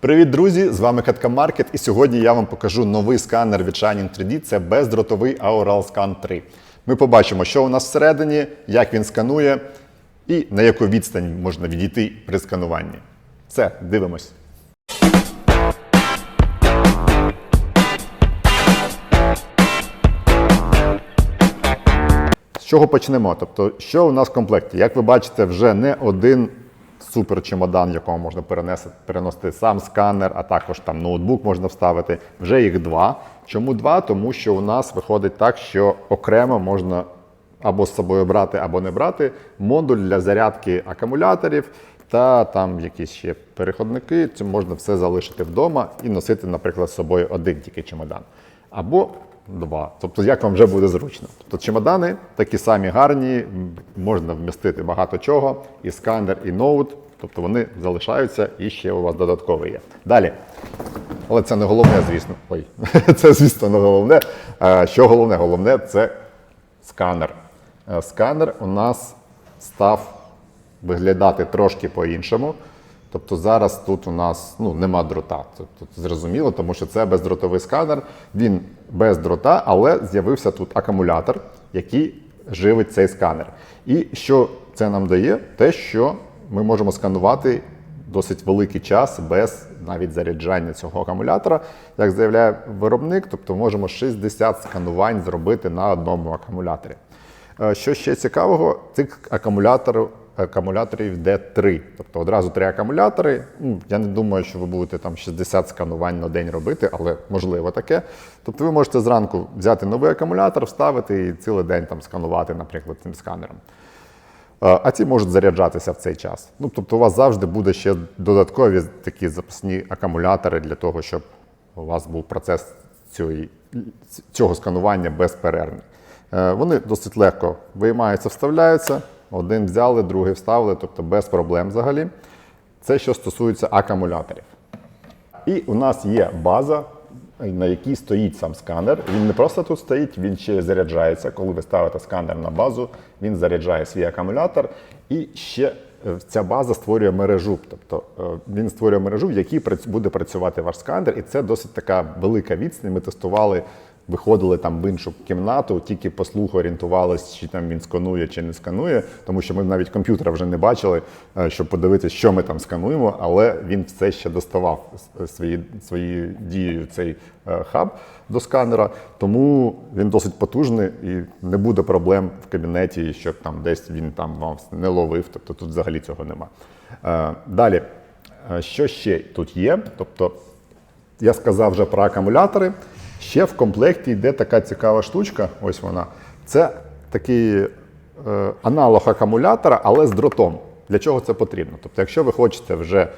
Привіт, друзі! З вами Катка Маркет, і сьогодні я вам покажу новий сканер від Shining 3D. Це бездротовий Aural Scan 3. Ми побачимо, що у нас всередині, як він сканує і на яку відстань можна відійти при скануванні. Все, дивимось. З чого почнемо? Тобто, що у нас в комплекті? Як ви бачите, вже не один супер чемодан, в якому можна перенести, переносити сам сканер, а також там ноутбук можна вставити. Вже їх два. Чому два? Тому що у нас виходить так, що окремо можна або з собою брати, або не брати модуль для зарядки акумуляторів. Та там якісь ще переходники, це можна все залишити вдома і носити, наприклад, з собою один тільки чемодан. Або два. Тобто, як вам вже буде зручно. Тобто чемодани такі самі гарні, можна вмістити багато чого, і сканер, і ноут. Тобто вони залишаються і ще у вас додатковий є. Далі. Але це не головне, звісно. Ой, це, звісно, не головне. Що головне? Головне це сканер. Е, Сканер у нас став виглядати трошки по-іншому. Тобто зараз тут у нас ну, нема дрота. Тут зрозуміло, тому що це бездротовий сканер. Він без дрота, але з'явився тут акумулятор, який живить цей сканер. І що це нам дає? Те, що ми можемо сканувати досить великий час без навіть заряджання цього акумулятора. Як заявляє виробник, тобто можемо 60 сканувань зробити на одному акумуляторі. Е, Що ще цікавого, цих акумуляторів, акумуляторів йде три. Тобто одразу три акумулятори. Ну, Я не думаю, що ви будете там 60 сканувань на день робити, але можливо таке. Тобто ви можете зранку взяти новий акумулятор, вставити і цілий день там сканувати, наприклад, цим сканером. А ці можуть заряджатися в цей час. Ну, тобто, у вас завжди буде ще додаткові такі запасні акумулятори для того, щоб у вас був процес цієї, цього сканування безперервний. Е, Вони досить легко виймаються, вставляються. Один взяли, другий вставили, тобто без проблем взагалі. Це що стосується акумуляторів. І у нас є база, на якій стоїть сам сканер. Він не просто тут стоїть, він ще заряджається. Коли ви ставите сканер на базу, він заряджає свій акумулятор. І ще е, ця база створює мережу. Тобто е, він створює мережу, в якій буде працювати ваш сканер. І це досить така велика відстань. Ми тестували. Виходили там в іншу кімнату, тільки по слуху орієнтувалися, чи там він сканує, чи не сканує, тому що ми навіть комп'ютера вже не бачили, е, щоб подивитися, що ми там скануємо, але він все ще доставав свої, свої дією цей е, хаб до сканера. Тому він досить потужний і не буде проблем в кабінеті, щоб там десь він там вам не ловив. Тобто тут взагалі цього нема. Е, Далі, що ще тут є? Тобто я сказав вже про акумулятори. Ще в комплекті йде така цікава штучка. Ось вона. Це такий е, аналог акумулятора, але з дротом. Для чого це потрібно? Тобто, якщо ви хочете вже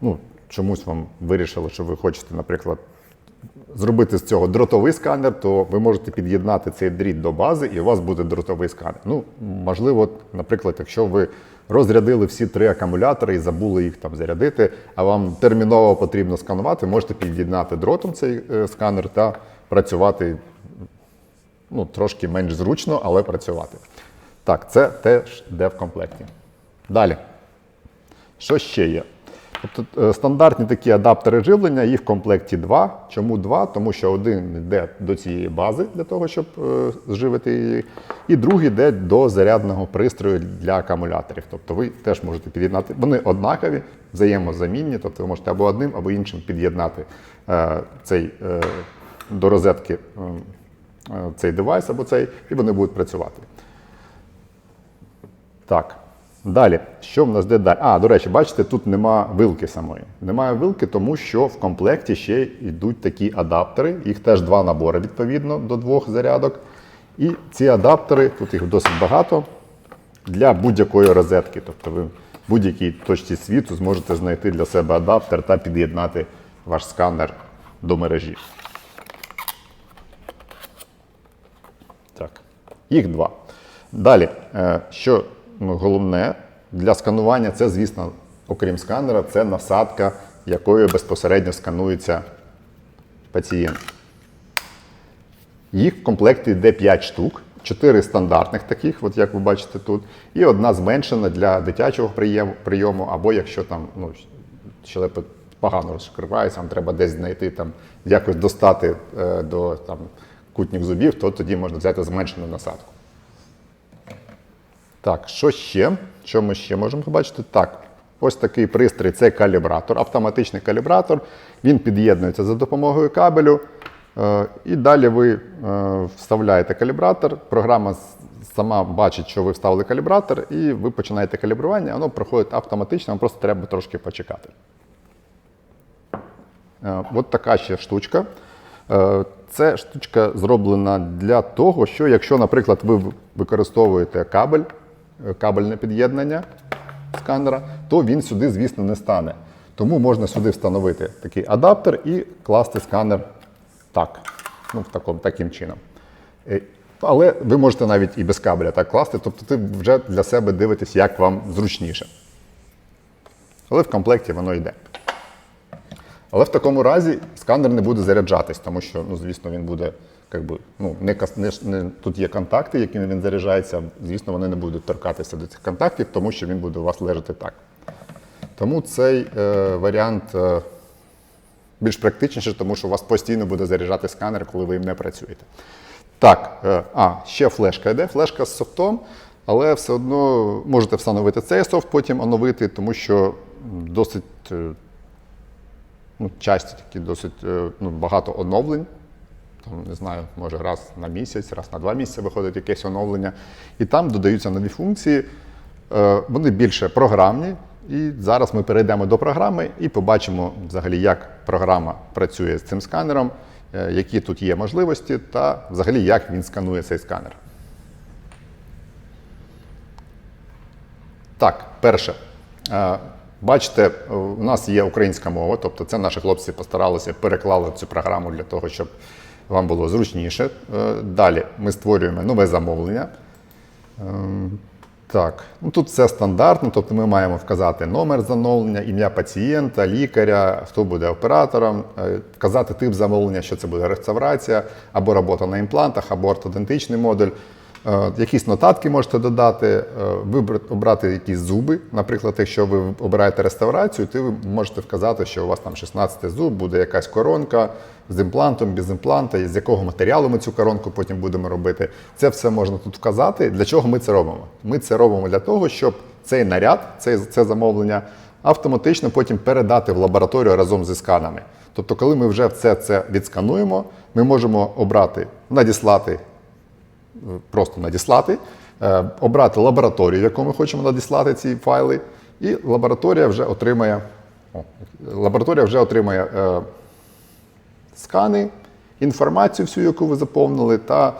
ну, чомусь вам вирішили, що ви хочете, наприклад, зробити з цього дротовий сканер, то ви можете під'єднати цей дріт до бази, і у вас буде дротовий сканер. Ну, можливо, наприклад, якщо ви розрядили всі три акумулятори і забули їх там зарядити, а вам терміново потрібно сканувати, можете під'єднати дротом цей е, сканер та працювати ну, трошки менш зручно, але працювати. Так, це теж де в комплекті. Далі. Що ще є? Тобто е, стандартні такі адаптери живлення, їх в комплекті два. Чому два? Тому що один йде до цієї бази для того, щоб е, зживити її, і другий йде до зарядного пристрою для акумуляторів. Тобто ви теж можете під'єднати. Вони однакові, взаємозамінні, тобто ви можете або одним, або іншим під'єднати е, цей до розетки цей девайс або цей, і вони будуть працювати. Так. Далі, що в нас де далі? А, до речі, бачите, тут нема вилки самої. Немає вилки, тому що в комплекті ще йдуть такі адаптери. Їх теж два набори, відповідно, до двох зарядок. І ці адаптери, тут їх досить багато, для будь-якої розетки. Тобто ви в будь-якій точці світу зможете знайти для себе адаптер та під'єднати ваш сканер до мережі. Так, їх два. Далі, е, що головне для сканування, це, звісно, окрім сканера, це насадка, якою безпосередньо сканується пацієнт. Їх в комплекті йде 5 штук, 4 стандартних таких, от як ви бачите тут, і одна зменшена для дитячого прийому, або якщо там ну, щелепи погано розкривається, вам треба десь знайти там, якось достати е, до там, кутніх зубів, то тоді можна взяти зменшену насадку. Так, що ще? Що ми ще можемо побачити? Так, ось такий пристрій це калібратор, автоматичний калібратор. Він під'єднується за допомогою кабелю. Е, І далі ви е, вставляєте калібратор. Програма сама бачить, що ви вставили калібратор, і ви починаєте калібрування, воно проходить автоматично, вам просто треба трошки почекати. Е, От така ще штучка. Це штучка зроблена для того, що якщо, наприклад, ви використовуєте кабель, кабельне під'єднання сканера, то він сюди, звісно, не стане. Тому можна сюди встановити такий адаптер і класти сканер так, ну, в такому, таким чином. Е, Але ви можете навіть і без кабеля так класти, тобто ти вже для себе дивитесь, як вам зручніше. Але в комплекті воно йде. Але в такому разі сканер не буде заряджатись, тому що, ну, звісно, він буде, як би, ну, не, не, не, тут є контакти, якими він заряджається. Звісно, вони не будуть торкатися до цих контактів, тому що він буде у вас лежати так. Тому цей е, варіант е, більш практичніший, тому що у вас постійно буде заряджати сканер, коли ви їм не працюєте. Так, е, а, ще флешка йде, флешка з софтом, але все одно можете встановити цей софт, потім оновити, тому що досить е, ну, часті такі досить е, ну, багато оновлень. Там, не знаю, може раз на місяць, раз на два місяці виходить якесь оновлення. І там додаються нові функції. Е, Вони більше програмні. І зараз ми перейдемо до програми і побачимо взагалі, як програма працює з цим сканером, е, які тут є можливості, та взагалі як він сканує цей сканер. Так, перше. Е, Бачите, у нас є українська мова, тобто це наші хлопці постаралися переклали цю програму для того, щоб вам було зручніше. Е, Далі ми створюємо нове замовлення. Ем, Так, ну тут все стандартно, тобто ми маємо вказати номер замовлення, ім'я пацієнта, лікаря, хто буде оператором, е, вказати тип замовлення, що це буде реставрація, або робота на імплантах, або ортодентичний модуль. Е, Якісь нотатки можете додати, е, вибрати, обрати якісь зуби. Наприклад, якщо ви обираєте реставрацію, то ви можете вказати, що у вас там 16 зуб, буде якась коронка з імплантом, без імпланта, з якого матеріалу ми цю коронку потім будемо робити. Це все можна тут вказати. Для чого ми це робимо? Ми це робимо для того, щоб цей наряд, цей, це замовлення автоматично потім передати в лабораторію разом зі сканами. Тобто, коли ми вже все це відскануємо, ми можемо обрати, надіслати просто надіслати, е, обрати лабораторію, в яку ми хочемо надіслати ці файли, і лабораторія вже отримає, о, лабораторія вже отримає е, скани, інформацію всю, яку ви заповнили, та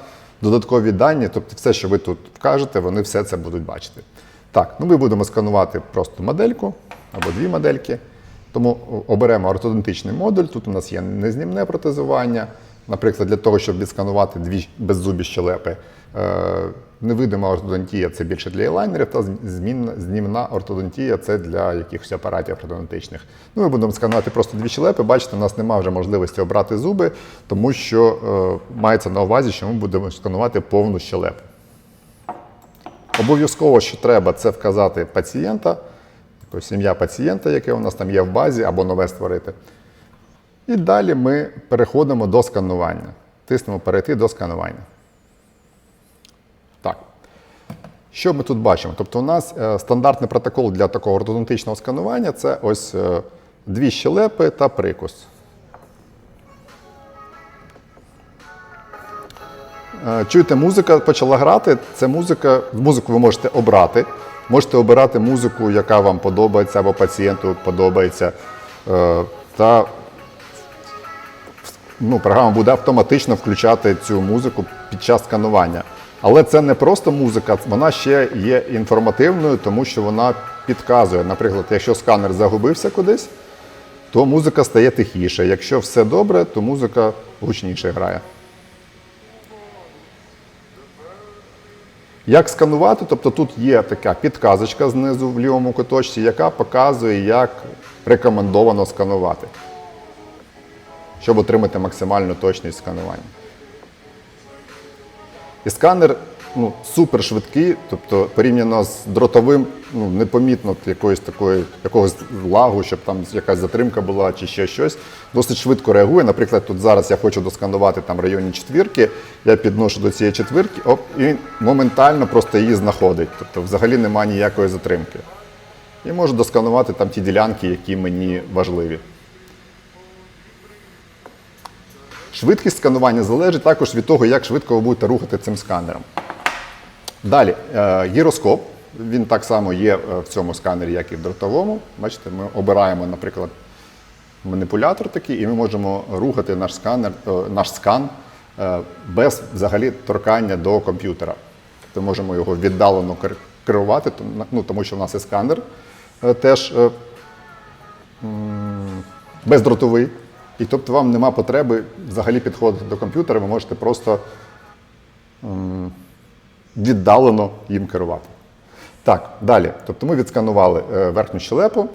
додаткові дані, тобто все, що ви тут вкажете, вони все це будуть бачити. Так, ну ми будемо сканувати просто модельку або дві модельки. Тому оберемо ортодонтичний модуль. Тут у нас є незнімне протезування. Наприклад, для того, щоб відсканувати дві беззубі щелепи. Е, невидима ортодонтія це більше для елайнерів, та змінна, знімна ортодонтія це для якихось апаратів ортодонтичних. Ну, ми будемо сканувати просто дві щелепи. Бачите, у нас немає вже можливості обрати зуби, тому що е, мається на увазі, що ми будемо сканувати повну щелепу. Обов'язково, що треба, це вказати пацієнта, якось ім'я пацієнта, яке у нас там є в базі, або нове створити. І далі ми переходимо до сканування. Тиснемо перейти до сканування. Так. Що ми тут бачимо? Тобто, у нас е, стандартний протокол для такого ортодонтичного сканування це ось е, дві щелепи та прикус. Е, Чуєте, музика почала грати. Це музика. Музику ви можете обрати. Можете обирати музику, яка вам подобається, або пацієнту подобається. Та ну, програма буде автоматично включати цю музику під час сканування. Але це не просто музика, вона ще є інформативною, тому що вона підказує. Наприклад, якщо сканер загубився кудись, то музика стає тихіше. Якщо все добре, то музика гучніше грає. Як сканувати? Тобто тут є така підказочка знизу в лівому куточці, яка показує, як рекомендовано сканувати, щоб отримати максимальну точність сканування. І сканер ну, супер швидкі, тобто порівняно з дротовим, ну, непомітно якоїсь такої, якогось лагу, щоб там якась затримка була чи ще щось. Досить швидко реагує. Наприклад, тут зараз я хочу досканувати там в районі четвірки, я підношу до цієї четвірки, оп, і моментально просто її знаходить. Тобто взагалі немає ніякої затримки. І можу досканувати там ті ділянки, які мені важливі. Швидкість сканування залежить також від того, як швидко ви будете рухати цим сканером. Далі, е, гіроскоп. Він так само є е, в цьому сканері, як і в дротовому. Бачите, ми обираємо, наприклад, маніпулятор такий, і ми можемо рухати наш сканер, е, наш скан без взагалі торкання до комп'ютера. Тобто можемо його віддалено керувати, ну, тому що в нас є сканер теж бездротовий. І тобто вам нема потреби взагалі підходити до комп'ютера, ви можете просто м, віддалено їм керувати. Так, далі. Тобто ми відсканували е, верхню щелепу.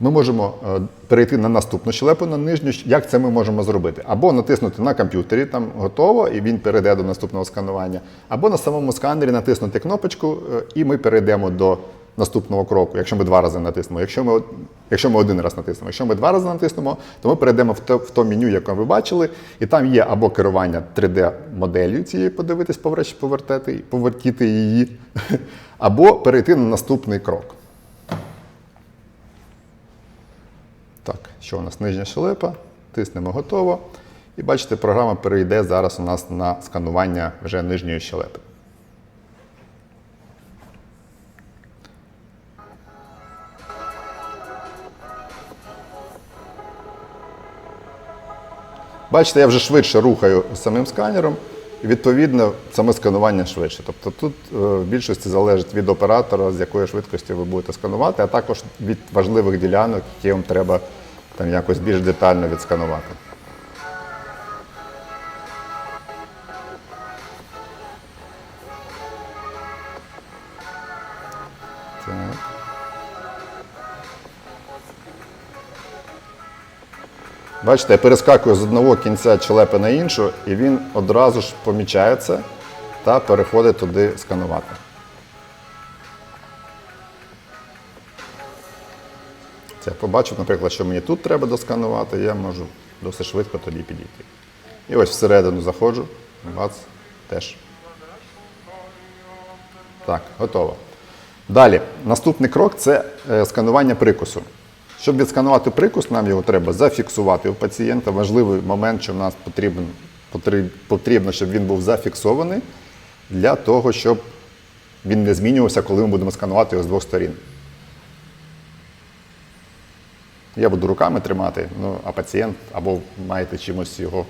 Ми можемо е, перейти на наступну щелепу, на нижню. Як це ми можемо зробити? Або натиснути на комп'ютері, там готово, і він перейде до наступного сканування, або на самому сканері натиснути кнопочку, е, і ми перейдемо до наступного кроку, якщо ми два рази натиснемо. Якщо ми, якщо ми один раз натиснемо. Якщо ми два рази натиснемо, то ми перейдемо в то, в то меню, яке ви бачили, і там є або керування 3D-моделлю цієї, подивитись, повертати, повертіти її, або перейти на наступний крок. Так, що у нас нижня щелепа, тиснемо готово. І бачите, програма перейде зараз у нас на сканування вже нижньої щелепи. Бачите, я вже швидше рухаю самим сканером, і відповідно саме сканування швидше. Тобто тут е, в більшості залежить від оператора, з якою швидкістю ви будете сканувати, а також від важливих ділянок, які вам треба там якось більш детально відсканувати. Бачите, я перескакую з одного кінця челепи на іншу, і він одразу ж помічається та переходить туди сканувати. Це я побачив, наприклад, що мені тут треба досканувати, я можу досить швидко тоді підійти. І ось всередину заходжу, бац, теж. Так, готово. Далі, наступний крок це е, сканування прикусу. Щоб відсканувати прикус, нам його треба зафіксувати у пацієнта. Важливий момент, що в нас потрібен, потрібно, щоб він був зафіксований для того, щоб він не змінювався, коли ми будемо сканувати його з двох сторін. Я буду руками тримати, ну, а пацієнт або маєте чимось його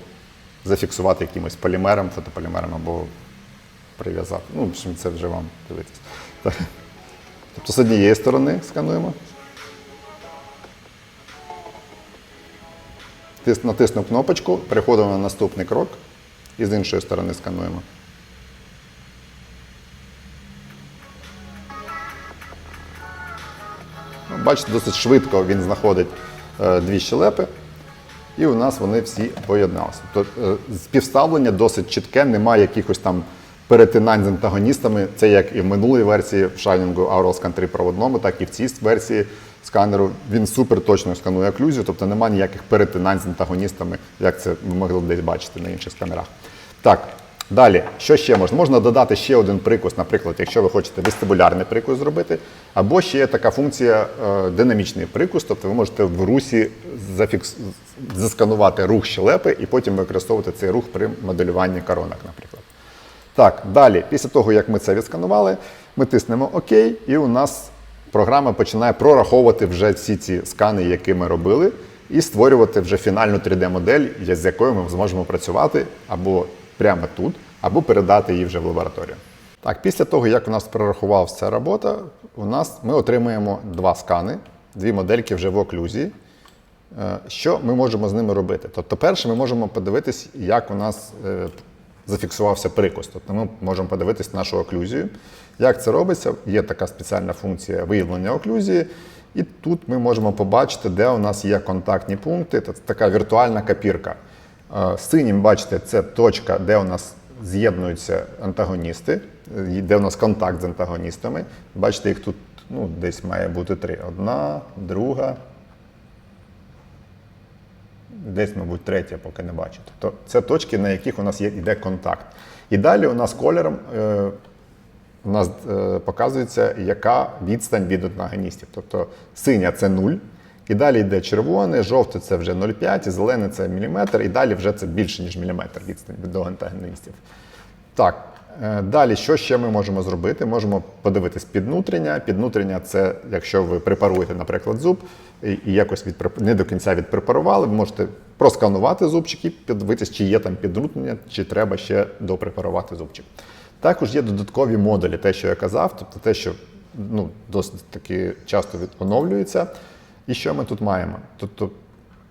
зафіксувати якимось полімером, фотополімером, або прив'язати. Ну, це вже вам дивитись. Тобто з однієї сторони скануємо. Натиснув кнопочку, переходимо на наступний крок і з іншої сторони скануємо. Ну, Бачите, досить швидко він знаходить е, дві щелепи, і у нас вони всі поєдналися. Тобто е, співставлення досить чітке, немає якихось там перетинань з антагоністами. Це як і в минулій версії в Shining Aural Scan 3 проводному, так і в цій версії сканеру. Він супер точно сканує оклюзію, тобто немає ніяких перетинань з антагоністами, як це ви могли десь бачити на інших сканерах. Так, далі, що ще можна? Можна додати ще один прикус, наприклад, якщо ви хочете вестибулярний прикус зробити, або ще є така функція е, динамічний прикус, тобто ви можете в русі зафікс... засканувати рух щелепи і потім використовувати цей рух при моделюванні коронок, наприклад. Так, далі, після того, як ми це відсканували, ми тиснемо ОК, і у нас програма починає прораховувати вже всі ці скани, які ми робили, і створювати вже фінальну 3D-модель, з якою ми зможемо працювати або прямо тут, або передати її вже в лабораторію. Так, після того, як у нас прорахувалася робота, у нас ми отримуємо два скани, дві модельки вже в оклюзії. Е, Що ми можемо з ними робити? Тобто, перше, ми можемо подивитись, як у нас е, зафіксувався прикус. Тобто ми можемо подивитись нашу оклюзію. Як це робиться? Є така спеціальна функція виявлення оклюзії. І тут ми можемо побачити, де у нас є контактні пункти. Це така віртуальна копірка. Е, Синім, бачите, це точка, де у нас з'єднуються антагоністи, е, йде у нас контакт з антагоністами. Бачите, їх тут ну, десь має бути три. Одна, друга. Десь, мабуть, третя, поки не бачу. Тобто це точки, на яких у нас є, йде контакт. І далі у нас кольором е, у нас е, показується, яка відстань від антагоністів. Тобто синя це 0, і далі йде червоне, жовте це вже 0,5, і зелене це міліметр, і далі вже це більше, ніж міліметр відстань від до антагоністів. Так, далі, що ще ми можемо зробити? Можемо подивитись піднутрення. Піднутрення це, якщо ви препаруєте, наприклад, зуб і, і якось відпреп- не до кінця відпрепарували, ви можете просканувати зубчики, подивитись, чи є там піднутрення, чи треба ще допрепарувати зубчик. Також є додаткові модулі, те, що я казав, тобто те, що ну, досить таки часто відоновлюється. І що ми тут маємо? Тобто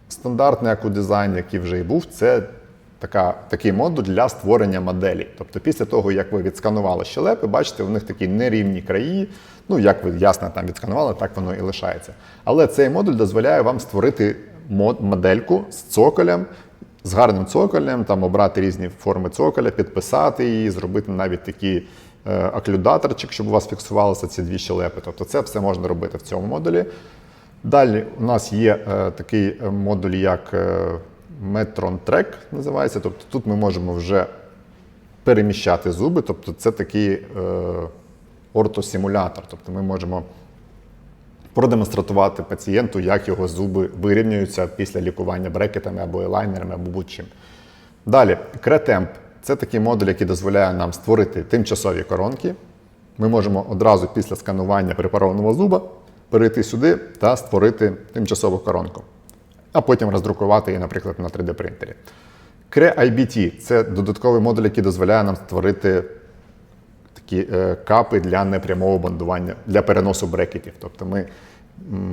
стандартний екодизайн, який вже і був, це така, такий модуль для створення моделі. Тобто, після того, як ви відсканували щелепи, бачите, у них такі нерівні краї. Ну, як ви ясно там відсканували, так воно і лишається. Але цей модуль дозволяє вам створити модельку з цоколем, з гарним цоколем, там обрати різні форми цоколя, підписати її, зробити навіть такий е, оклюдаторчик, щоб у вас фіксувалися ці дві щелепи. Тобто це все можна робити в цьому модулі. Далі у нас є е, такий е, модуль, як е, Metron Track називається. Тобто тут ми можемо вже переміщати зуби. Тобто це такий е, ортосимулятор. Тобто ми можемо продемонструвати пацієнту, як його зуби вирівнюються після лікування брекетами або елайнерами, або будь-чим. Далі, Кретемп це такий модуль, який дозволяє нам створити тимчасові коронки. Ми можемо одразу після сканування препарованого зуба перейти сюди та створити тимчасову коронку, а потім роздрукувати її, наприклад, на 3D-принтері. CRE-IBT – це додатковий модуль, який дозволяє нам створити такі е, капи для непрямого бандування, для переносу брекетів. Тобто ми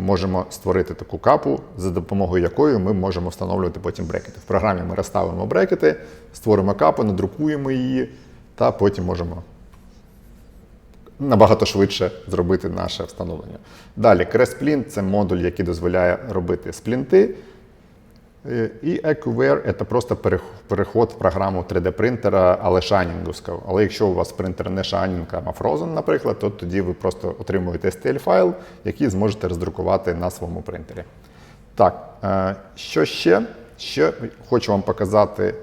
можемо створити таку капу, за допомогою якої ми можемо встановлювати потім брекети. В програмі ми розставимо брекети, створимо капу, надрукуємо її, та потім можемо набагато швидше зробити наше встановлення. Далі, Cresplint – це модуль, який дозволяє робити сплінти. Е, І EcoWare – це просто переход в програму 3D-принтера, але шайнінгівського. Але якщо у вас принтер не Shining, а Frozen, наприклад, то тоді ви просто отримуєте STL-файл, який зможете роздрукувати на своєму принтері. Так, е, що ще? Ще хочу вам показати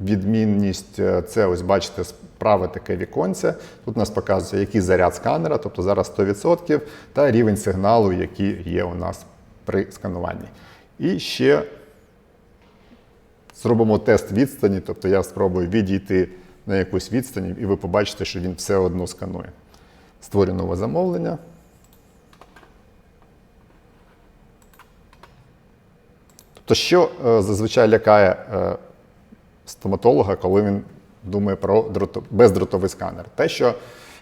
відмінність. е, Це ось бачите праве таке віконце. Тут у нас показується, який заряд сканера, тобто зараз 100%, та рівень сигналу, який є у нас при скануванні. І ще зробимо тест відстані, тобто я спробую відійти на якусь відстані, і ви побачите, що він все одно сканує. Створю нове замовлення. Тобто, що е, зазвичай лякає е, стоматолога, коли він думає про дрото... бездротовий сканер? Те, що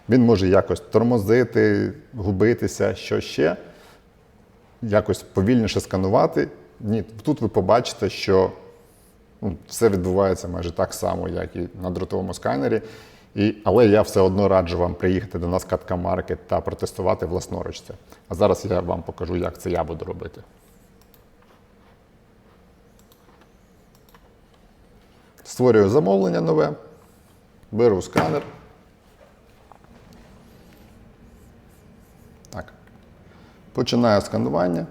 він може якось тормозити, губитися, що ще, якось повільніше сканувати. Ні, тут ви побачите, що все відбувається майже так само, як і на дротовому сканері. І, але я все одно раджу вам приїхати до нас Катка Маркет та протестувати власноруч це. А зараз я вам покажу, як це я буду робити. Створюю замовлення нове, беру сканер. Так. Починаю сканування.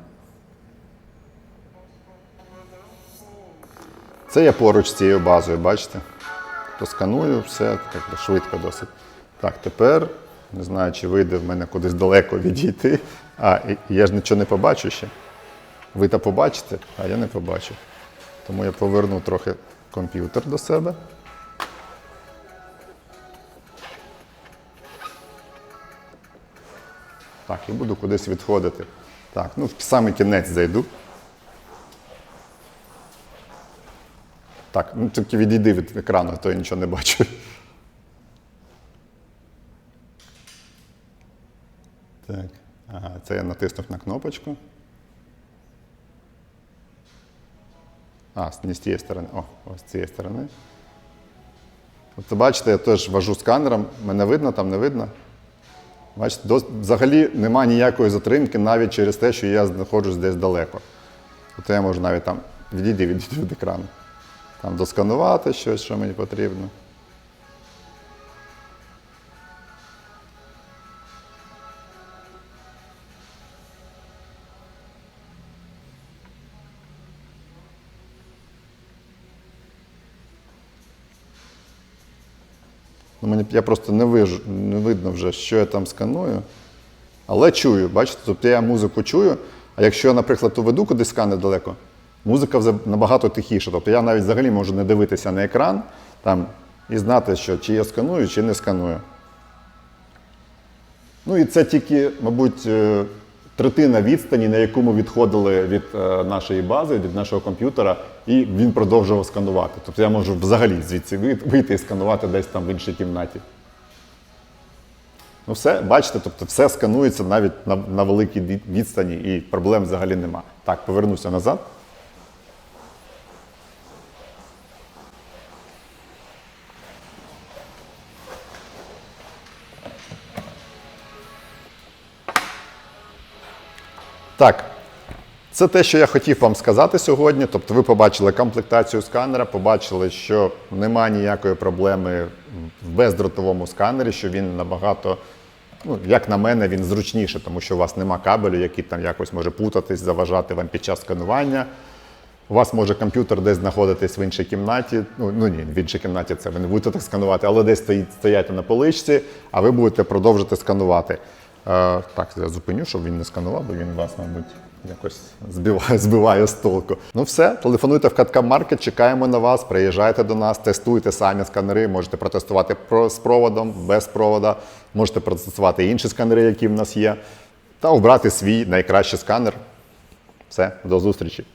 Це я поруч з цією базою, бачите? То сканую все так би, швидко досить. Так, тепер не знаю, чи вийде в мене кудись далеко відійти. А, я ж нічого не побачу ще. Ви то побачите, а я не побачу. Тому я поверну трохи комп'ютер до себе. Так, і буду кудись відходити. Так, ну в самий кінець зайду. Так, ну тільки відійди від екрану, то я нічого не бачу. Так, ага, це я натиснув на кнопочку. А, не з тієї сторони. О, ось з цієї сторони. От бачите, я теж вожу сканером. Мене видно, там не видно. Бачите, дос- взагалі немає ніякої затримки навіть через те, що я знаходжусь десь далеко. Тобто я можу навіть там відійти від, від екрану там досканувати щось, що мені потрібно. Ну, мені я просто не вижу, не видно вже, що я там сканую. Але чую, бачите, тобто я музику чую. А якщо, наприклад, уведу кудись скани далеко, музика набагато тихіша. Тобто я навіть взагалі можу не дивитися на екран там, і знати, що чи я сканую, чи не сканую. Ну і це тільки, мабуть, е, третина відстані, на яку ми відходили від е, нашої бази, від нашого комп'ютера, і він продовжував сканувати. Тобто я можу взагалі звідси вийти і сканувати десь там в іншій кімнаті. Ну, все, бачите, тобто все сканується навіть на, на великій відстані і проблем взагалі нема. Так, повернуся назад. Так, це те, що я хотів вам сказати сьогодні. Тобто, ви побачили комплектацію сканера, побачили, що немає ніякої проблеми в бездротовому сканері, що він набагато, ну, як на мене, він зручніше, тому що у вас нема кабелю, який там якось може путатись, заважати вам під час сканування. У вас може комп'ютер десь знаходитись в іншій кімнаті. Ну, ну ні, в іншій кімнаті це ви не будете так сканувати, але десь стоїть, стоять на поличці, а ви будете продовжити сканувати. Так, я зупиню, щоб він не сканував, бо він вас, мабуть, якось збиває, збиває з толку. Ну все, телефонуйте в Каткам Маркет, чекаємо на вас, приїжджайте до нас, тестуйте самі сканери, можете протестувати з проводом, без провода, можете протестувати інші сканери, які в нас є, та обрати свій найкращий сканер. Все, до зустрічі.